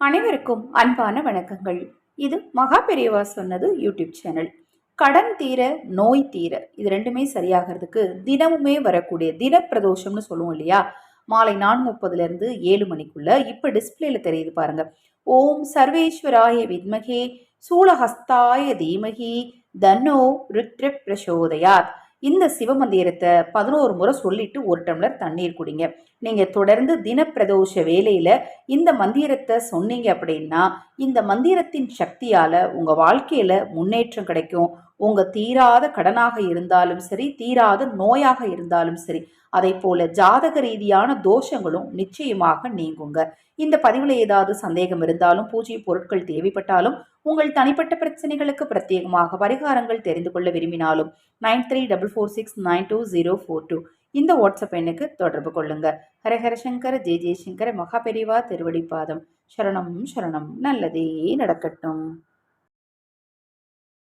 அனைவருக்கும் அன்பான வணக்கங்கள். இது மகா பெரியவா சொன்னது யூடியூப் சேனல். கடன் தீர நோய் தீர இது ரெண்டுமே சரியாகிறதுக்கு தினமுமே வரக்கூடிய தினப்பிரதோஷம்னு சொல்லுவோம் இல்லையா? மாலை நான்கு முப்பதுலேருந்து ஏழு மணிக்குள்ள இப்போ டிஸ்பிளேல தெரியுது பாருங்க. ஓம் சர்வேஸ்வராய வித்மகே சூலஹஸ்தாய தீமகி தன்னோ ருத்ர பிரசோதயாத். இந்த சிவமந்திரத்தை பதினோரு முறை சொல்லிட்டு ஒரு டம்ளர் தண்ணீர் குடிங்க. நீங்கள் தொடர்ந்து தினப்பிரதோஷ வேலையில் இந்த மந்திரத்தை சொன்னீங்க அப்படின்னா இந்த மந்திரத்தின் சக்தியால் உங்கள் வாழ்க்கையில் முன்னேற்றம் கிடைக்கும். உங்கள் தீராத கடனாக இருந்தாலும் சரி தீராத நோயாக இருந்தாலும் சரி அதை போல ஜாதக ரீதியான தோஷங்களும் நிச்சயமாக நீங்குங்க. இந்த பதிவில் ஏதாவது சந்தேகம் இருந்தாலும் பூஜை பொருட்கள் தேவைப்பட்டாலும் உங்கள் தனிப்பட்ட பிரச்சனைகளுக்கு பிரத்யேகமாக பரிகாரங்கள் தெரிந்து கொள்ள விரும்பினாலும் nine three double four six nine two zero four two இந்த வாட்ஸ்அப் எண்ணுக்கு தொடர்பு கொள்ளுங்க. ஹரஹர சங்கர ஜெய ஜெயசங்கர மகாபெரிவா திருவடிப்பாதம் சரணம் சரணம். நல்லதே நடக்கட்டும்.